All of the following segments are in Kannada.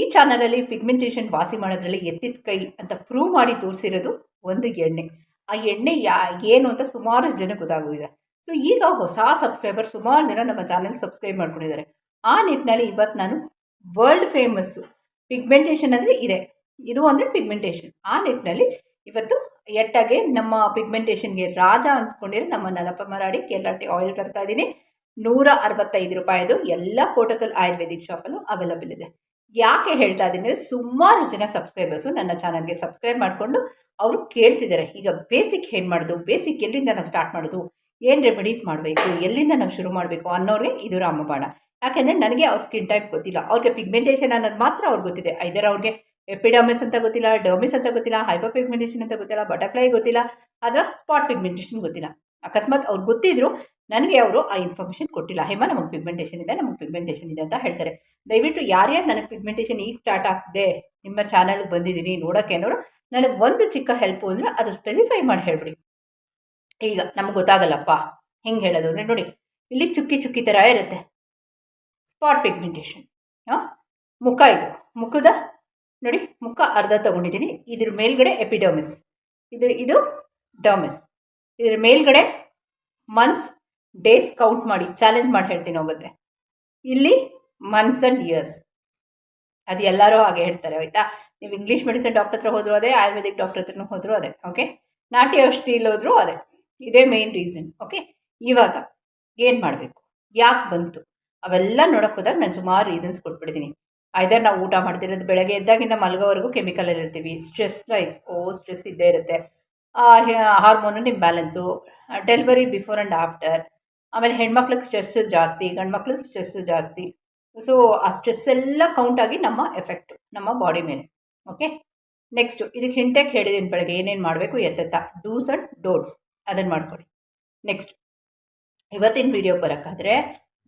ಈ ಚಾನಲಲ್ಲಿ ಪಿಗ್ಮೆಂಟೇಷನ್ ವಾಸಿ ಮಾಡೋದ್ರಲ್ಲಿ ಎತ್ತಿದ ಕೈ ಅಂತ ಪ್ರೂವ್ ಮಾಡಿ ತೋರಿಸಿರೋದು ಒಂದು ಎಣ್ಣೆ. ಆ ಎಣ್ಣೆ ಯಾ, ಏನು ಅಂತ ಸುಮಾರು ಜನ ಗೊತ್ತಾಗೋಗಿದೆ. ಸೊ ಈಗ ಹೊಸ ಸಬ್ಸ್ಕ್ರೈಬರ್ ಸುಮಾರು ಜನ ನಮ್ಮ ಚಾನಲ್ ಸಬ್ಸ್ಕ್ರೈಬ್ ಮಾಡ್ಕೊಂಡಿದ್ದಾರೆ. ಆ ನಿಟ್ಟಿನಲ್ಲಿ ಇವತ್ತು ನಾನು ವರ್ಲ್ಡ್ ಫೇಮಸ್ಸು ಪಿಗ್ಮೆಂಟೇಷನ್ ಅಂದರೆ ಇದೆ. ಇದು ಅಂದರೆ ಪಿಗ್ಮೆಂಟೇಷನ್ ಆ ನಿಟ್ಟಿನಲ್ಲಿ ಇವತ್ತು ಎಟ್ಟಾಗೆ ನಮ್ಮ ಪಿಗ್ಮೆಂಟೇಷನ್ಗೆ ರಾಜ ಅನ್ಸ್ಕೊಂಡಿರೋ ನಮ್ಮ ನಲಪ ಮರಾಡಿ ಕೆಲ್ಲಾಟಿ ಆಯಿಲ್ ತರ್ತಾ ಇದ್ದೀನಿ. ನೂರ ಅರವತ್ತೈದು ರೂಪಾಯಿದು ಎಲ್ಲ ಕೋಟಕಲ್ ಆಯುರ್ವೇದಿಕ್ ಶಾಪಲ್ಲೂ ಅವೈಲಬಲ್ ಇದೆ. ಯಾಕೆ ಹೇಳ್ತಾ ಇದ್ದೀನಿ ಅಂದರೆ ಸುಮಾರು ಜನ ಸಬ್ಸ್ಕ್ರೈಬರ್ಸು ನನ್ನ ಚಾನಲ್ಗೆ ಸಬ್ಸ್ಕ್ರೈಬ್ ಮಾಡಿಕೊಂಡು ಅವರು ಕೇಳ್ತಿದ್ದಾರೆ. ಈಗ ಬೇಸಿಕ್ ಏನು ಮಾಡೋದು? ಬೇಸಿಕ್ ಎಲ್ಲಿಂದ ನಾವು ಸ್ಟಾರ್ಟ್ ಮಾಡೋದು? ಏನು ರೆಮಿಡೀಸ್ ಮಾಡಬೇಕು? ಎಲ್ಲಿಂದ ನಾವು ಶುರು ಮಾಡಬೇಕು ಅನ್ನೋರಿಗೆ ಇದು ರಾಮಬಾಣ. ಯಾಕೆಂದರೆ ನನಗೆ ಅವ್ರ ಸ್ಕಿನ್ ಟೈಪ್ ಗೊತ್ತಿಲ್ಲ. ಅವ್ರಿಗೆ ಪಿಗ್ಮೆಂಟೇಷನ್ ಅನ್ನೋದು ಮಾತ್ರ ಅವ್ರಿಗೆ ಗೊತ್ತಿದೆ. ಐದರ ಅವ್ರಿಗೆ ಎಪಿಡಾಮಿಸ್ ಅಂತ ಗೊತ್ತಿಲ್ಲ ಡರ್ಮಿಸ್ ಅಂತ ಗೊತ್ತಿಲ್ಲ ಹೈಪರ್ ಪಿಗ್ಮೆಂಟೇಷನ್ ಅಂತ ಗೊತ್ತಿಲ್ಲ ಬಟರ್ಫ್ಲೈ ಗೊತ್ತಿಲ್ಲ, ಅಥವಾ ಸ್ಪಾಟ್ ಪಿಗ್ಮೆಂಟೇಷನ್ ಗೊತ್ತಿಲ್ಲ. ಅಕಸ್ಮಾತ್ ಅವ್ರು ಗೊತ್ತಿದ್ರು, ನನಗೆ ಅವರು ಆ ಇನ್ಫಾರ್ಮೇಷನ್ ಕೊಟ್ಟಿಲ್ಲ. ಹೇಮ, ನಮಗೆ ಪಿಗ್ಮೆಂಟೇಷನ್ ಇದೆ, ನಮಗೆ ಪಿಗ್ಮೆಂಟೇಷನ್ ಇದೆ ಅಂತ ಹೇಳ್ತಾರೆ. ದಯವಿಟ್ಟು ಯಾರ್ಯಾರು ನನಗೆ ಪಿಗ್ಮೆಂಟೇಷನ್ ಈಗ ಸ್ಟಾರ್ಟ್ ಆಗ್ತಿದೆ, ನಿಮ್ಮ ಚಾನಲ್ಗೆ ಬಂದಿದ್ದೀನಿ ನೋಡೋಕ್ಕೆ ಅನ್ನೋರು ನನಗೆ ಒಂದು ಚಿಕ್ಕ ಹೆಲ್ಪು ಅಂದರೆ ಅದು ಸ್ಪೆಸಿಫೈ ಮಾಡಿ ಹೇಳ್ಬಿಡಿ. ಈಗ ನಮ್ಗೆ ಗೊತ್ತಾಗಲ್ಲಪ್ಪ. ಹೆಂಗೆ ಹೇಳೋದು ಅಂದರೆ ನೋಡಿ, ಇಲ್ಲಿ ಚುಕ್ಕಿ ಚುಕ್ಕಿ ಥರ ಇರುತ್ತೆ. ಸ್ಪಾಟ್ ಪಿಗ್ಮೆಂಟೇಷನ್ ಮುಖ ಇದು. ಮುಖದ, ನೋಡಿ, ಮುಖ ಅರ್ಧ ತೊಗೊಂಡಿದ್ದೀನಿ ಇದ್ರ ಮೇಲ್ಗಡೆ ಎಪಿಡರ್ಮಿಸ್ ಇದು ಇದು ಡರ್ಮಿಸ್ ಇದ್ರ ಮೇಲ್ಗಡೆ ಮಂತ್ಸ್ ಡೇಸ್ ಕೌಂಟ್ ಮಾಡಿ ಚಾಲೆಂಜ್ ಮಾಡಿ ಹೇಳ್ತೀನಿ ಹೋಗುತ್ತೆ ಇಲ್ಲಿ ಮಂತ್ಸ್ ಆ್ಯಂಡ್ ಇಯರ್ಸ್ ಅದು ಎಲ್ಲರೂ ಹಾಗೆ ಹೇಳ್ತಾರೆ, ಆಯಿತಾ? ನೀವು ಇಂಗ್ಲೀಷ್ ಮೆಡಿಸಿನ್ ಡಾಕ್ಟರ್ ಹತ್ರ ಹೋದರೂ ಅದೇ ಆಯುರ್ವೇದಿಕ್ ಡಾಕ್ಟರ್ ಹತ್ರನೂ ಹೋದರೂ ಅದೇ ಓಕೆ ನಾಟಿ ಔಷಧಿಯಲ್ಲಿ ಹೋದರೂ ಅದೇ, ಇದೇ ಮೇನ್ ರೀಸನ್ ಓಕೆ ಇವಾಗ ಏನು ಮಾಡಬೇಕು? ಯಾಕೆ ಬಂತು? ಅವೆಲ್ಲ ನೋಡೋಕೆ ಹೋದಾಗ ನಾನು ಸುಮಾರು ರೀಸನ್ಸ್ ಕೊಟ್ಬಿಡ್ತೀನಿ. ಐದರ್ ನಾವು ಊಟ ಮಾಡ್ತಿರೋದು ಬೆಳಗ್ಗೆ ಎದ್ದಾಗಿಂದ ಮಲಗೋವರೆಗೂ ಕೆಮಿಕಲಲ್ಲಿ ಇರ್ತೀವಿ ಸ್ಟ್ರೆಸ್ ಲೈಫ್ ಓ ಸ್ಟ್ರೆಸ್ ಇದ್ದೇ ಇರುತ್ತೆ. Hormone imbalance delivery before and after ಆಮೇಲೆ ಹೆಣ್ಮಕ್ಳಿಗೆ ಸ್ಟ್ರೆಸ್ಸು ಜಾಸ್ತಿ ಗಂಡು ಮಕ್ಳಿಗೆ ಸ್ಟ್ರೆಸ್ಸು ಜಾಸ್ತಿ. ಸೊ ಆ ಸ್ಟ್ರೆಸ್ ಎಲ್ಲ ಕೌಂಟ್ ಆಗಿ ನಮ್ಮ ಎಫೆಕ್ಟು ನಮ್ಮ ಬಾಡಿ ಮೇಲೆ. ಓಕೆ ನೆಕ್ಸ್ಟು ಇದಕ್ಕೆ ಹಿಂಟೆಕ್ ಹೇಳಿದ್ದೀನಿ ಬೆಳಗ್ಗೆ, ಏನೇನು ಮಾಡಬೇಕು, ಎತ್ತೆತ್ತ? ಡೂಸ್ ಆ್ಯಂಡ್ ಡೋಟ್ಸ್ ಅದನ್ನು ಮಾಡ್ಕೊಳ್ಳಿ. ನೆಕ್ಸ್ಟ್ ಇವತ್ತಿನ ವಿಡಿಯೋ ಬರೋಕ್ಕಾದ್ರೆ,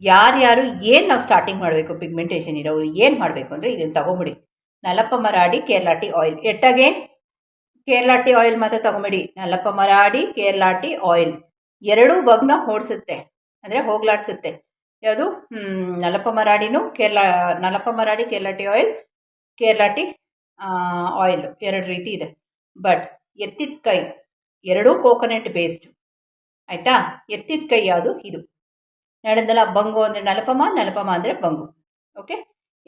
ಯಾರ್ಯಾರು ಏನು ನಾವು ಸ್ಟಾರ್ಟಿಂಗ್ ಮಾಡಬೇಕು ಪಿಗ್ಮೆಂಟೇಷನ್ ಇರೋರು ಏನು ಮಾಡಬೇಕು ಅಂದರೆ ಇದನ್ನು ತೊಗೊಂಬಿಡಿ. ನಲಪ್ಪ ಮರಾಡಿ ಕೇರಳಾಟಿ ಆಯಿಲ್ ಎಟ್ಟಾಗೇನು ಕೇರಳಾಟಿ ಆಯಿಲ್ ಮಾತ್ರ ತಗೊಂಬಿಡಿ. ನಲ್ಲಪ್ಪ ಮರಾಡಿ ಕೇರಳಾಟಿ ಆಯಿಲ್. ಎರಡೂ ಬಗ್ನ ಓಡಿಸುತ್ತೆ. ಅಂದರೆ ಹೋಗ್ಲಾಡಿಸುತ್ತೆ. ಯಾವುದು? ನಲ್ಲಪ್ಪ ಮರಾಡಿನೂ ಕೇರಳ ನಲ್ಲಪ್ಪ ಮರಾಡಿ ಕೇರಳಾಟಿ ಆಯಿಲ್ ಕೇರಳಾಟಿ ಆಯಿಲ್ ಎರಡು ರೀತಿ ಇದೆ. ಬಟ್ ಎತ್ತಿದ ಕೈ, ಎರಡೂ ಕೋಕೋನಟ್ ಬೇಸ್ಡ್. ಆಯಿತಾ? ಎತ್ತಿದ ಕೈ ಯಾವುದು? ಇದು. ನಡೆದಲ್ಲ ಬಂಗು ಅಂದರೆ ನಲಪಮ ನಲಪಮ ಅಂದರೆ ಬಂಗು. ಓಕೆ?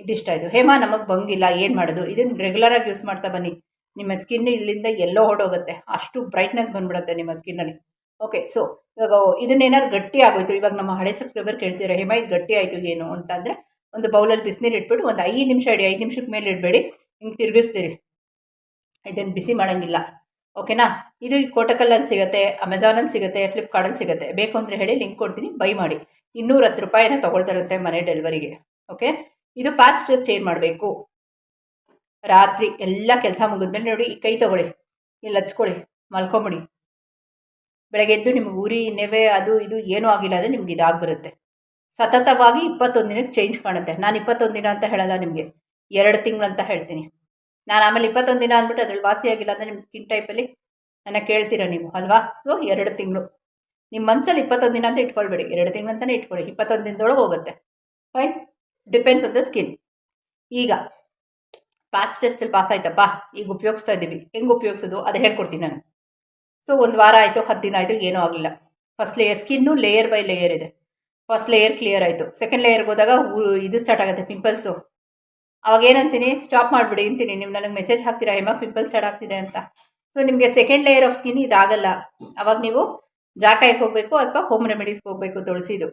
ಇದಿಷ್ಟ ಇದು. ಹೇಮಾ, ನಮಗೆ ಬಂಗಿಲ್ಲ. ಏನು ಮಾಡೋದು? ಇದನ್ನು ರೆಗ್ಯುಲರಾಗಿ ಯೂಸ್ ಮಾಡ್ತಾ ಬನ್ನಿ. ನಿಮ್ಮ ಸ್ಕಿನ್ ಇಲ್ಲಿಂದ ಎಲ್ಲೋ ಹೊಡೋಗುತ್ತೆ ಅಷ್ಟು ಬ್ರೈಟ್ನೆಸ್ ಬಂದ್ಬಿಡುತ್ತೆ ನಿಮ್ಮ ಸ್ಕಿನ್ನಲ್ಲಿ ಓಕೆ ಸೊ ಇವಾಗ ಇದನ್ನೇನಾದ್ರು ಗಟ್ಟಿ ಆಗೋಯ್ತು. ಇವಾಗ ನಮ್ಮ ಹಳೆ ಸಬ್ಸ್ಕ್ರೈಬರ್ ಕೇಳ್ತೀರಾ ಹೇಮ, ಇದು ಗಟ್ಟಿ ಆಯಿತು ಏನು? ಅಂತಂದರೆ ಒಂದು ಬೌಲಲ್ಲಿ ಬಿಸಿನೀರು ಇಟ್ಬಿಟ್ಟು ಒಂದು ಐದು ನಿಮಿಷ ಇಡಿ, ಐದು ನಿಮಿಷಕ್ಕೆ ಮೇಲೆ ಇಡಬೇಡಿ. ಹಿಂಗೆ ತಿರುಗಿಸ್ತೀರಿ. ಇದನ್ನು ಬಿಸಿ ಮಾಡೋಂಗಿಲ್ಲ. ಓಕೆನಾ ಇದು ಕೋಟಕಲ್ಲಲ್ಲಿ ಸಿಗುತ್ತೆ ಅಮೆಝಾನಲ್ಲಿ ಸಿಗುತ್ತೆ ಫ್ಲಿಪ್ಕಾರ್ಟಲ್ಲಿ ಸಿಗುತ್ತೆ. ಬೇಕು ಅಂದರೆ ಹೇಳಿ ಲಿಂಕ್ ಕೊಡ್ತೀನಿ ಬೈ ಮಾಡಿ. ಇನ್ನೂರ ಹತ್ತು ರೂಪಾಯಿನ ತೊಗೊಳ್ತಾರಂತೆ ಮನೆ ಡೆಲಿವರಿಗೆ ಓಕೆ ಇದು ಪ್ಯಾಚ್ ಟೆಸ್ಟ್ ಮಾಡಬೇಕು? ರಾತ್ರಿ ಎಲ್ಲ ಕೆಲಸ ಮುಗಿದ್ಮೇಲೆ ನೋಡಿ ಕೈ ತೊಗೊಳ್ಳಿ ಇಲ್ಲಿ ಹಚ್ಕೊಳ್ಳಿ ಮಲ್ಕೊಂಬಿಡಿ. ಬೆಳಗ್ಗೆ ಎದ್ದು ನಿಮ್ಗೆ ಉರಿ, ನೆವೆ, ಅದು ಇದು ಏನೂ ಆಗಿಲ್ಲ ಅಂದರೆ ನಿಮ್ಗೆ ಇದಾಗ್ಬಿರುತ್ತೆ ಸತತವಾಗಿ ಇಪ್ಪತ್ತೊಂದು ದಿನಕ್ಕೆ ಚೇಂಜ್ ಕಾಣುತ್ತೆ. ನಾನು ಇಪ್ಪತ್ತೊಂದು ದಿನ ಅಂತ ಹೇಳಲ್ಲ ನಿಮಗೆ, ಎರಡು ತಿಂಗಳು ಅಂತ ಹೇಳ್ತೀನಿ. ನಾನು ಆಮೇಲೆ ಇಪ್ಪತ್ತೊಂದು ದಿನ ಅಂದ್ಬಿಟ್ಟು ಅದ್ರಲ್ಲಿ ವಾಸಿಯಾಗಿಲ್ಲ ಅಂದರೆ ನಿಮ್ಮ ಸ್ಕಿನ್ ಟೈಪಲ್ಲಿ ನನ್ನ ಕೇಳ್ತೀರ ನೀವು, ಅಲ್ವಾ? ಸೊ ಎರಡು ತಿಂಗಳು. ನಿಮ್ಮ ಮನಸ್ಸಲ್ಲಿ ಇಪ್ಪತ್ತೊಂದು ದಿನ ಅಂತ ಇಟ್ಕೊಳ್ಬೇಡಿ. ಎರಡು ತಿಂಗಳು ಅಂತಲೇ ಇಟ್ಕೊಳ್ಳಿ. ಇಪ್ಪತ್ತೊಂದು ದಿನದೊಳಗೆ ಹೋಗುತ್ತೆ. Fine depends on the skin ಈಗ ಪ್ಯಾಚ್ ಟೆಸ್ಟಲ್ಲಿ ಪಾಸ್ ಆಯ್ತಪ್ಪ, ಈಗ ಉಪಯೋಗಿಸ್ತಾ ಇದ್ದೀವಿ. ಹೆಂಗೆ ಉಪಯೋಗಿಸೋದು? ಅದು ಹೇಳ್ಕೊಡ್ತೀನಿ ನಾನು. ಸೊ ಒಂದು ವಾರ ಆಯಿತು, ಹತ್ತು ದಿನ ಆಯಿತು, ಏನೂ ಆಗಲಿಲ್ಲ. First layer skin layer by layer ಇದೆ. ಫಸ್ಟ್ ಲೇಯರ್ ಕ್ಲಿಯರ್ ಆಯಿತು. ಸೆಕೆಂಡ್ ಲೇಯರ್ಗೆ ಹೋದಾಗ ಇದು ಸ್ಟಾರ್ಟ್ ಆಗುತ್ತೆ ಪಿಂಪಲ್ಸು ಅವಾಗ ಏನಂತೀನಿ? ಸ್ಟಾಪ್ ಮಾಡಿಬಿಡಿ, ಅಂತೀನಿ. ನೀವು ನನಗೆ ಮೆಸೇಜ್ ಹಾಕ್ತೀರಾ ಹೇಮ? ಪಿಂಪಲ್ಸ್ ಸ್ಟಾರ್ಟ್ ಆಗ್ತಿದೆ ಅಂತ. ಸೊ ನಿಮಗೆ ಸೆಕೆಂಡ್ ಲೇಯರ್ ಆಫ್ ಸ್ಕಿನ್ ಇದಾಗಲ್ಲ. ಅವಾಗ ನೀವು ಜಾಕಾಯಕ್ಕೆ ಹೋಗಬೇಕು ಅಥವಾ ಹೋಮ್ ರೆಮಿಡೀಸ್ಗೆ ಹೋಗಬೇಕು ತುಳಸಿದು.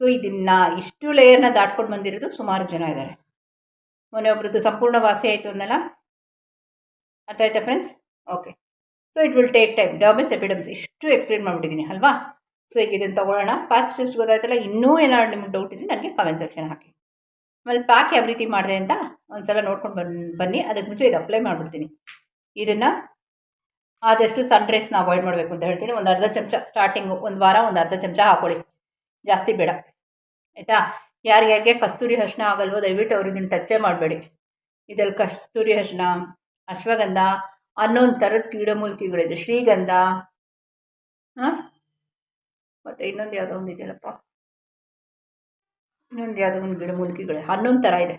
ಸೊ ಇದನ್ನು ಇಷ್ಟು ಲೇಯರ್ನ ದಾಟ್ಕೊಂಡು ಬಂದಿರೋದು ಸುಮಾರು ಜನ ಇದ್ದಾರೆ. ಮೊನ್ನೆ ಒಬ್ರದ್ದು ಸಂಪೂರ್ಣ ವಾಸಿ ಆಯಿತು ಅಂದಲ್ಲ? ಅರ್ಥ ಆಯ್ತಾ friends okay so it will take time dermis epidermis ಇಷ್ಟು ಎಕ್ಸ್ಪ್ಲೇನ್ ಮಾಡಿಬಿಟ್ಟಿದ್ದೀನಿ ಅಲ್ವಾ? ಸೊ ಈಗ ಇದನ್ನು ತೊಗೊಳ್ಳೋಣ. ಫಾಸ್ಟ್ ಟೆಸ್ಟ್ ಗೊತ್ತಾಯ್ತಲ್ಲ, ಇನ್ನೂ ಏನಾದ್ರು ನಿಮ್ಗೆ ಡೌಟ್ ಇದ್ದರೆ ನನಗೆ ಕಮೆಂಟ್ ಸೆಕ್ಷನ್ ಹಾಕಿ. ಆಮೇಲೆ ಪ್ಯಾಕ್ ಯಾವ ರೀತಿ ಮಾಡಿದೆ ಅಂತ ಒಂದು ಸಲ ನೋಡ್ಕೊಂಡು ಬನ್ನಿ ಬನ್ನಿ. ಅದಕ್ಕೆ ಮುಂಚೆ ಇದು ಅಪ್ಲೈ ಮಾಡಿಬಿಡ್ತೀನಿ. ಇದನ್ನು ಆದಷ್ಟು ಸನ್ ರೈಸ್ನ ಅವಾಯ್ಡ್ ಮಾಡಬೇಕು ಅಂತ ಹೇಳ್ತೀನಿ. ಒಂದು ಅರ್ಧ ಚಮಚ ಸ್ಟಾರ್ಟಿಂಗು ಒಂದು ವಾರ, ಒಂದು ಅರ್ಧ ಚಮಚ ಹಾಕೊಳ್ಳಿ. ಜಾಸ್ತಿ ಬೇಡ. ಆಯಿತಾ? ಯಾರ್ಯಾರಿಗೆ ಕಸ್ತೂರಿ ಅರ್ಶಿನ ಆಗಲ್ವೋ ದಯವಿಟ್ಟು ಅವ್ರು ಇದನ್ನು ಟಚ್ಚೇ ಮಾಡಬೇಡಿ. ಇದರಲ್ಲಿ ಕಸ್ತೂರಿ ಅರ್ಶಿನ ಅಶ್ವಗಂಧ ಹನ್ನೊಂದು ಥರದ ಗಿಡಮೂಲಿಕೆಗಳಿದೆ ಶ್ರೀಗಂಧ, ಹಾಂ? ಮತ್ತು ಇನ್ನೊಂದು ಯಾವುದೋ ಒಂದು ಇದೆಯಲ್ಲಪ್ಪ? ಇನ್ನೊಂದು ಯಾವುದೋ ಒಂದು ಗಿಡಮೂಲಿಕೆಗಳು ಹನ್ನೊಂದು ಥರ ಇದೆ.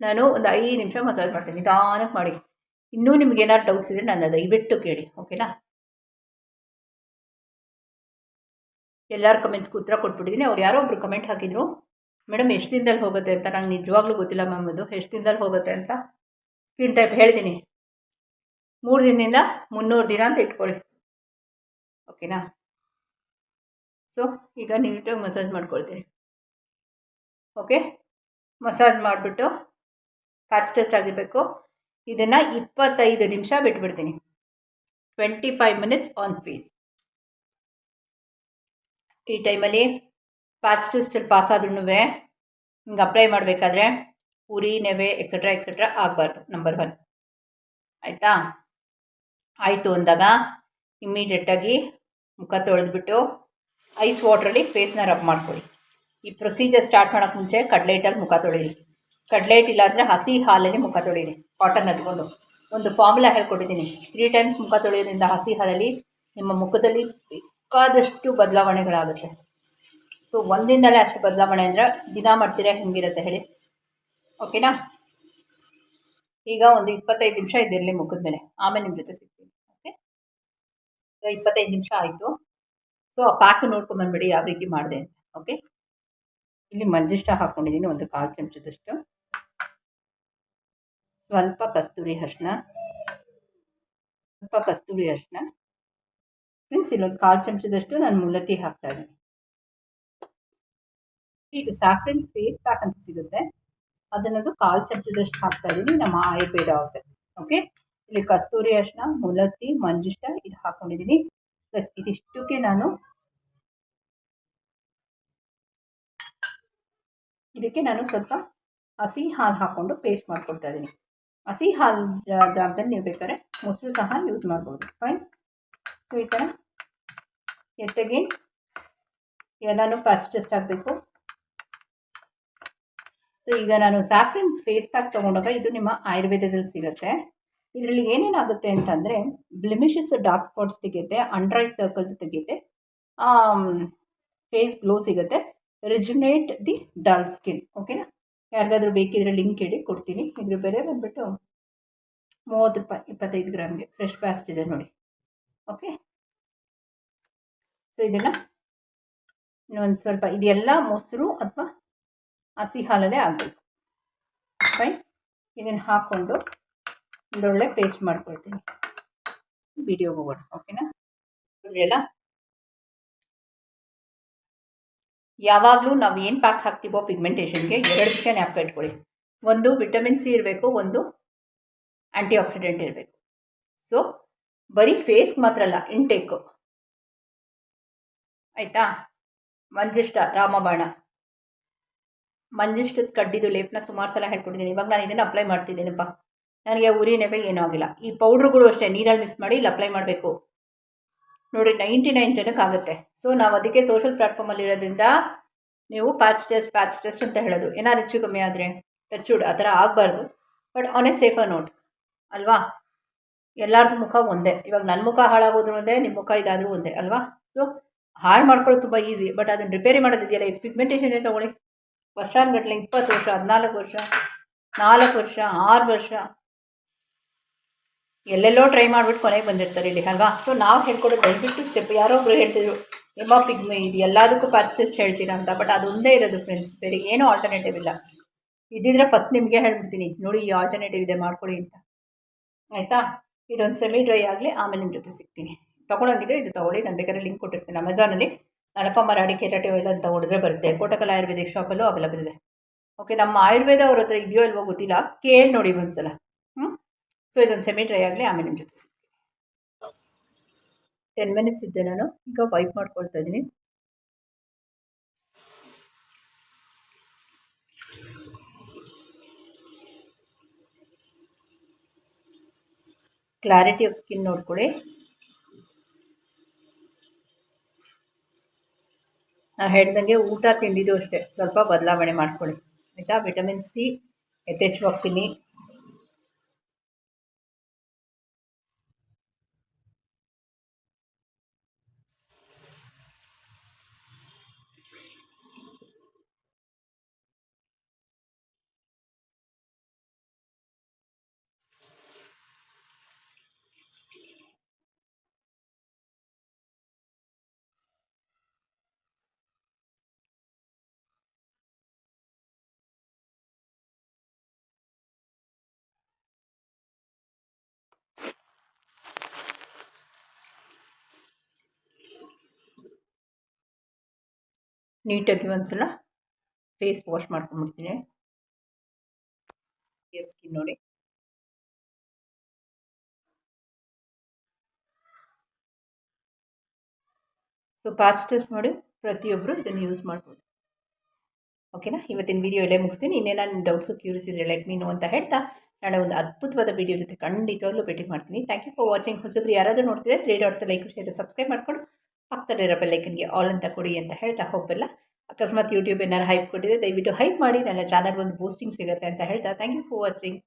ನಾನು ಒಂದು ಐದು ನಿಮಿಷ ಮಸಾಜ್ ಮಾಡ್ತೀನಿ. ನಿಧಾನಕ್ಕೆ ಮಾಡಿ. ಇನ್ನೂ ನಿಮ್ಗೆ ಏನಾದ್ರು ಡೌಟ್ಸ್ ಇದ್ದರೆ ನಾನು ದಯವಿಟ್ಟು ಕೇಳಿ ಓಕೆನಾ ಎಲ್ಲರ ಕಮೆಂಟ್ಸ್ಗೂ ಉತ್ತರ ಕೊಟ್ಬಿಟ್ಟಿದ್ದೀನಿ ಅವ್ರು ಯಾರೋ ಒಬ್ರು ಕಮೆಂಟ್ ಹಾಕಿದ್ರು ಮೇಡಮ್ ಎಷ್ಟು ದಿನದಲ್ಲಿ ಹೋಗುತ್ತೆ ಅಂತ ನಂಗೆ ನಿಜವಾಗ್ಲೂ ಗೊತ್ತಿಲ್ಲ ಮ್ಯಾಮ್ ಅದು. ಎಷ್ಟು ದಿನದಲ್ಲಿ ಹೋಗುತ್ತೆ ಅಂತ ಸ್ಕಿನ್ ಟೈಪ್ ಹೇಳ್ತೀನಿ. ಮೂರು ದಿನದಿಂದ ಮುನ್ನೂರು ದಿನ ಅಂತ ಇಟ್ಕೊಳ್ಳಿ. ಓಕೆನಾ? ಸೊ ಈಗ ನೀಟಾಗಿ ಮಸಾಜ್ ಮಾಡ್ಕೊಳ್ತೀನಿ. ಓಕೆ? ಮಸಾಜ್ ಮಾಡಿಬಿಟ್ಟು ಪ್ಯಾಚ್ ಟೆಸ್ಟ್ ಆಗಿರಬೇಕು. ಇದನ್ನು ಇಪ್ಪತ್ತೈದು ನಿಮಿಷ ಬಿಟ್ಬಿಡ್ತೀನಿ. Twenty five minutes on face ಈ ಟೈಮಲ್ಲಿ ಪ್ಯಾಚ್ ಟೆಸ್ಟಲ್ಲಿ ಪಾಸ್ ಆದ್ರೂ ಹಿಂಗೆ ಅಪ್ಲೈ ಮಾಡಬೇಕಾದ್ರೆ ಉರಿ, ನೆವೆ ಎಕ್ಸೆಟ್ರಾ ಎಕ್ಸೆಟ್ರಾ ಆಗಬಾರ್ದು ನಂಬರ್ ಒನ್ ಆಯಿತಾ? ಆಯಿತು ಅಂದಾಗ ಇಮ್ಮಿಡಿಯೇಟಾಗಿ ಮುಖ ತೊಳೆದ್ಬಿಟ್ಟು ಐಸ್ ವಾಟ್ರಲ್ಲಿ ಫೇಸ್ನ ರಬ್ ಮಾಡ್ಕೊಳ್ಳಿ. ಈ ಪ್ರೊಸೀಜರ್ ಸ್ಟಾರ್ಟ್ ಮಾಡೋಕ್ಕೆ ಮುಂಚೆ ಕಡಲೆ ಮುಖ ತೊಳೀರಿ. ಕಡಲೆ ಹಿಟ್ಟಿಲ್ಲ ಅಂದರೆ ಹಸಿ ಹಾಲಲ್ಲಿ ಮುಖ ತೊಳೀರಿ ಕಾಟನ್ ಅದ್ಕೊಂಡು. ಒಂದು ಫಾರ್ಮುಲಾ ಹೇಳ್ಕೊಟ್ಟಿದ್ದೀನಿ. ತ್ರೀ ಟೈಮ್ಸ್ ಮುಖ ತೊಳೆಯೋದ್ರಿಂದ ಹಸಿ ಹಾಲಲ್ಲಿ ನಿಮ್ಮ ಮುಖದಲ್ಲಿ ಬೇಕಾದಷ್ಟು ಬದಲಾವಣೆಗಳಾಗುತ್ತೆ. ಸೊ ಒಂದಿನದಲ್ಲೇ ಅಷ್ಟು ಬದಲಾವಣೆ ಅಂದರೆ ದಿನ ಮಾಡ್ತೀರಾ ಹೆಂಗಿರುತ್ತೆ ಹೇಳಿ. ಓಕೆನಾ ಈಗ ಒಂದು ಇಪ್ಪತ್ತೈದು ನಿಮಿಷ ಇದ್ದಿರಲಿ ಮುಖದ ಮೇಲೆ. ಆಮೇಲೆ ನಿಮ್ಮ ಜೊತೆ ಸಿಗ್ತೀನಿ. ಓಕೆ ಸೊ ಇಪ್ಪತ್ತೈದು ನಿಮಿಷ ಆಯಿತು. ಸೊ ಆ ಪ್ಯಾಕ್ ನೋಡ್ಕೊಂಬಂದ್ಬಿಡಿ ಯಾವ ರೀತಿ ಮಾಡಿದೆ ಅಂತ. ಓಕೆ ಇಲ್ಲಿ ಮಂಜಿಷ್ಟ ಹಾಕ್ಕೊಂಡಿದ್ದೀನಿ ಒಂದು ಕಾಲು ಚಮಚದಷ್ಟು. ಸ್ವಲ್ಪ ಕಸ್ತೂರಿ ಅರ್ಶಿನ. ಸ್ವಲ್ಪ ಕಸ್ತೂರಿ ಅರಿಶಿನ. ಫ್ರೆಂಡ್ಸ್ ಇಲ್ಲೊಂದು ಕಾಲು ಚಮಚದಷ್ಟು ನಾನು ಮುಲ್ಲತ್ತಿ ಹಾಕ್ತಾ ಇದ್ದೀನಿ. ಇದು ಸಾಫ್ರೆನ್ ಫೇಸ್ ಪ್ಯಾಕ್ ಅಂತ ಸಿಗುತ್ತೆ. ಅದನ್ನದು ಕಾಲು ಚಮಚದಷ್ಟು ಹಾಕ್ತಾ ಇದ್ದೀನಿ. ನಮ್ಮ ಆಯುರ್ವೇದ ಆಗುತ್ತೆ ಓಕೆ ಇಲ್ಲಿ ಕಸ್ತೂರಿ ಅರಿಶಿನ ಮುಲತ್ತಿ ಮಂಜಿಷ್ಟ ಇದು ಹಾಕ್ಕೊಂಡಿದ್ದೀನಿ ಪ್ಲಸ್ ಇದಿಷ್ಟಕ್ಕೆ ನಾನು ಇದಕ್ಕೆ ನಾನು ಸ್ವಲ್ಪ ಹಸಿ ಹಾಲು ಹಾಕ್ಕೊಂಡು ಪೇಸ್ಟ್ ಮಾಡ್ಕೊಳ್ತಾ ಇದ್ದೀನಿ. ಹಸಿ ಹಾಲು ಜಾಗದಲ್ಲಿ ನೀವು ಬೇಕಾದ್ರೆ ಮೊಸರು ಸಹ ಯೂಸ್ ಮಾಡ್ಬೋದು. ಫೈನ್ ಸೊ ಈ ಥರ ಎಟ್ಟಗೆ ಎಲ್ಲನೂ ಟೆಸ್ಟ್ ಆಗಬೇಕು. ಸೊ ಈಗ ನಾನು ಸ್ಯಾಫ್ರಿನ್ ಫೇಸ್ ಪ್ಯಾಕ್ ತೊಗೊಂಡಾಗ ಇದು ನಿಮ್ಮ ಆಯುರ್ವೇದದಲ್ಲಿ ಸಿಗುತ್ತೆ. ಇದರಲ್ಲಿ ಏನೇನಾಗುತ್ತೆ ಅಂತಂದರೆ ಬ್ಲಿಮಿಷಸ್ ಡಾರ್ಕ್ ಸ್ಪಾಟ್ಸ್ ತೆಗೆಯುತ್ತೆ ಅಂಡ್ರೈ ಸರ್ಕಲ್ ತೆಗೆಯುತ್ತೆ ಫೇಸ್ ಗ್ಲೋ ಸಿಗುತ್ತೆ ರಿಜುನೇಟ್ ದಿ ಡಲ್ ಸ್ಕಿನ್ ಓಕೆನಾ ಯಾರಿಗಾದ್ರೂ ಬೇಕಿದ್ರೆ ಲಿಂಕ್ ಹೇಳಿ ಕೊಡ್ತೀನಿ. ಇದ್ರ ಬೆಲೆ ಬಂದುಬಿಟ್ಟು ಮೂವತ್ತು ರೂಪಾಯಿ, ಇಪ್ಪತ್ತೈದು ಗ್ರಾಮ್ಗೆ ಫ್ರೆಶ್ ಪ್ಯಾಸ್ಟ್ ಇದೆ ನೋಡಿ ಓಕೆ ಸೊ ಇದನ್ನು ಇನ್ನೊಂದು ಸ್ವಲ್ಪ ಇದೆಲ್ಲ ಮೊಸರು ಅಥವಾ ಹಸಿ ಹಾಲಲ್ಲೇ ಆಗಬೇಕು. ಫೈನ್ ಇದನ್ನು ಹಾಕ್ಕೊಂಡು ಒಂದೊಳ್ಳೆ ಪೇಸ್ಟ್ ಮಾಡ್ಕೊಳ್ತೀನಿ. ವಿಡಿಯೋ ಹೋಗೋಣ ಓಕೆನಾ ಇದೆಲ್ಲ ಯಾವಾಗಲೂ ನಾವು ಏನು ಪ್ಯಾಕ್ ಹಾಕ್ತೀವೋ ಪಿಗ್ಮೆಂಟೇಷನ್ಗೆ ಎರಡು ವಿಷಯ ಜ್ಞಾಪಕ ಇಟ್ಕೊಳ್ಳಿ. ಒಂದು ವಿಟಮಿನ್ ಸಿ ಇರಬೇಕು, ಒಂದು ಆ್ಯಂಟಿ ಆಕ್ಸಿಡೆಂಟ್ ಇರಬೇಕು. ಸೊ ಬರೀ ಫೇಸ್ಗೆ ಮಾತ್ರ ಅಲ್ಲ ಇಂಟೇಕು ಆಯಿತಾ? ಮಂಜಿಷ್ಟ ರಾಮಬಾಣ. ಮಂಜಿಷ್ಟದ ಕಡ್ಡಿದು ಲೇಪನ ಸುಮಾರು ಸಲ ಹೇಳ್ಕೊಟ್ಟಿದ್ದೀನಿ ಇವಾಗ ನಾನು ಇದನ್ನು ಅಪ್ಲೈ ಮಾಡ್ತಿದ್ದೀನಪ್ಪ. ನನಗೆ ಉರಿ ನೆವೆ ಏನೂ ಆಗಿಲ್ಲ. ಈ ಪೌಡ್ರುಗಳು ಅಷ್ಟೇ, ನೀರಲ್ಲಿ ಮಿಕ್ಸ್ ಮಾಡಿ ಇಲ್ಲಿ ಅಪ್ಲೈ ಮಾಡಬೇಕು. ನೋಡಿ ನೈಂಟಿ ನೈನ್ ಜನಕ್ಕೆ ಆಗುತ್ತೆ. ಸೊ ನಾವು ಅದಕ್ಕೆ ಸೋಷಲ್ ಪ್ಲ್ಯಾಟ್ಫಾರ್ಮಲ್ಲಿರೋದ್ರಿಂದ ನೀವು ಪ್ಯಾಚ್ ಟೆಸ್ಟ್ ಪ್ಯಾಚ್ ಟೆಸ್ಟ್ ಅಂತ ಹೇಳೋದು. ಏನಾದ್ರು ಹೆಚ್ಚು ಕಮ್ಮಿ ಆದರೆ ಟಚ್ವುಡ್ ಆ ಥರ ಆಗಬಾರ್ದು. But on a safer note ಅಲ್ವಾ? ಎಲ್ಲರದ್ದು ಮುಖ ಒಂದೇ. ಇವಾಗ ನನ್ನ ಮುಖ ಹಾಳಾಗೋದ್ರು ಒಂದೇ ನಿಮ್ಮ ಮುಖ ಇದಾದರೂ ಒಂದೇ, ಅಲ್ವಾ? ಸೊ ಹಾಳು ಮಾಡ್ಕೊಳ್ಳೋದು ತುಂಬ ಈಸಿ ಬಟ್ ಅದನ್ನು ರಿಪೇರಿ ಮಾಡೋದಿದೆಯಲ್ಲ, ಈ ಪಿಗ್ಮೆಂಟೇಷನ್ ತೊಗೊಳ್ಳಿ. ವರ್ಷಾನುಗಟ್ಟಲೆ ಇಪ್ಪತ್ತು ವರ್ಷ, ಹದಿನಾಲ್ಕು ವರ್ಷ, ನಾಲ್ಕು ವರ್ಷ, ಆರು ವರ್ಷ. ಎಲ್ಲೆಲ್ಲೋ ಟ್ರೈ ಮಾಡಿಬಿಟ್ಟು ಕೊನೆಗೆ ಬಂದಿರ್ತಾರೆ ಇಲ್ಲಿ, ಅಲ್ವಾ? ಸೊ ನಾವು ಹೇಳ್ಕೊಡೋದು ದಯವಿಟ್ಟು ಸ್ಟೆಪ್ ಯಾರೋ ಒಬ್ರು ಹೇಳ್ತಿದ್ರು, ನಿಮ್ಮ ಪಿಗ್ಮೆ ಇದು ಎಲ್ಲದಕ್ಕೂ ಪರ್ಚೆಸ್ಟ್ ಹೇಳ್ತೀರಾ ಅಂತ ಬಟ್ ಅದೊಂದೇ ಇರೋದು ಫ್ರೆಂಡ್ಸ್ ಬೇರೆ ಏನೂ ಆಲ್ಟರ್ನೇಟಿವ್ ಇಲ್ಲ. ಇದ್ದಿದ್ರೆ ಫಸ್ಟ್ ನಿಮಗೆ ಹೇಳ್ಬಿಡ್ತೀನಿ, ನೋಡಿ ಈ ಆಲ್ಟರ್ನೇಟಿವ್ ಇದೆ ಮಾಡ್ಕೊಡಿ ಅಂತ. ಆಯಿತಾ? ಇದೊಂದು ಸೆಮಿ ಡ್ರೈ ಆಗಲಿ, ಆಮೇಲೆ ನಿಮ್ಮ ಜೊತೆ ಸಿಗ್ತೀನಿ. ತೊಗೊಳಂಗಿದ್ರೆ ಇದು ತೊಗೊಳ್ಳಿ, ನಾನು ಬೇಕಾದ್ರೆ ಲಿಂಕ್ ಕೊಟ್ಟಿರ್ತೀನಿ. ಅಮೆಝಾನಲ್ಲಿ ನಳಪ ಮರಾಡಿ ಕೆರಾಟಿ ಆಯಿಲ್ ಅಂತ ಹೊಡೆದ್ರೆ ಬರುತ್ತೆ. ಕೋಟಕಲ್ ಆಯುರ್ವೇದಿಕ್ ಶಾಪಲ್ಲೂ ಅವೈಲಬಲ್ ಇದೆ. ಓಕೆ ನಮ್ಮ ಆಯುರ್ವೇದ ಅವ್ರ ಹತ್ರ ಇದೆಯೋ ಇಲ್ವೋ ಗೊತ್ತಿಲ್ಲ. ಕೇಳಿ ನೋಡಿ ಒಂದ್ಸಲ. ಹ್ಞೂ ಸೊ ಇದೊಂದು ಸೆಮಿ ಡ್ರೈ ಆಗಲಿ, ಆಮೇಲೆ ನಿಮ್ಮ ಜೊತೆ ಟೆನ್ ಮಿನಿಟ್ಸ್ ಇದ್ದೆ ನಾನು. ಈಗ ವೈಪ್ ಮಾಡ್ಕೊಳ್ತಾ ಇದ್ದೀನಿ. ಕ್ಲಾರಿಟಿ ಆಫ್ ಸ್ಕಿನ್ ನೋಡ್ಕೊಳ್ಳಿ ನಾವು ಹೇಳ್ದಂಗೆ ಊಟ ತಿಂಡಿದು ಅಷ್ಟೇ. ಸ್ವಲ್ಪ ಬದಲಾವಣೆ ಮಾಡ್ಕೊಳ್ಳಿ. ಆಯಿತಾ? ವಿಟಮಿನ್ ಸಿ ಯಥೇಚ್ಛವಾಗ್ತೀನಿ ನೀಟಾಗಿ ಒಂದ್ಸಲ ಫೇಸ್ ವಾಶ್ ಮಾಡ್ಕೊಂಬಿಡ್ತೀನಿ ಹೇರ್ ಸ್ಕಿನ್ ನೋಡಿ. ಸೊ ಪ್ಯಾಚ್ ಟೆಸ್ಟ್ ಮಾಡಿ ಪ್ರತಿಯೊಬ್ಬರು ಇದನ್ನು ಯೂಸ್ ಮಾಡ್ಬೋದು. ಓಕೆನಾ ಇವತ್ತಿನ ವಿಡಿಯೋ ಎಲ್ಲೇ ಮುಗಿಸ್ತೀನಿ. ಇನ್ನೇನು ಡೌಟ್ಸು ಕ್ಯೂರಿಯಸ್ ಇದ್ರೆ ಲೆಟ್ ಮೀನು ಅಂತ ಹೇಳ್ತಾ ನಾಳೆ ಒಂದು ಅದ್ಭುತವಾದ ವಿಡಿಯೋ ಜೊತೆ ಖಂಡಿತವಾಗ್ಲೂ ಭೇಟಿ ಮಾಡ್ತೀನಿ. ಥ್ಯಾಂಕ್ ಯು ಫಾರ್ ವಾಚಿಂಗ್ ಹೊಸಬ್ರು ಯಾರಾದರೂ ನೋಡ್ತಿದ್ರೆ three dots like share subscribe ಮಾಡ್ಕೊಂಡು ಪಕ್ಕದಲ್ಲಿರೋ ಬೆಲ್ಲೈಕನ್ಗೆ ಆಲ್ ಅಂತ ಕೊಡಿ ಅಂತ ಹೇಳ್ತಾ ಹೋಗಲ್ಲ ಅಕಸ್ಮಾತ್ ಯೂಟ್ಯೂಬ್ ಏನಾರು ಹೈಪ್ ಕೊಟ್ಟಿದೆ ದಯವಿಟ್ಟು ಹೈಪ್ ಮಾಡಿ, ನನ್ನ ಚಾನಲ್ ಒಂದು ಬೂಸ್ಟಿಂಗ್ ಸಿಗುತ್ತೆ ಅಂತ ಹೇಳ್ತಾ. Thank you for watching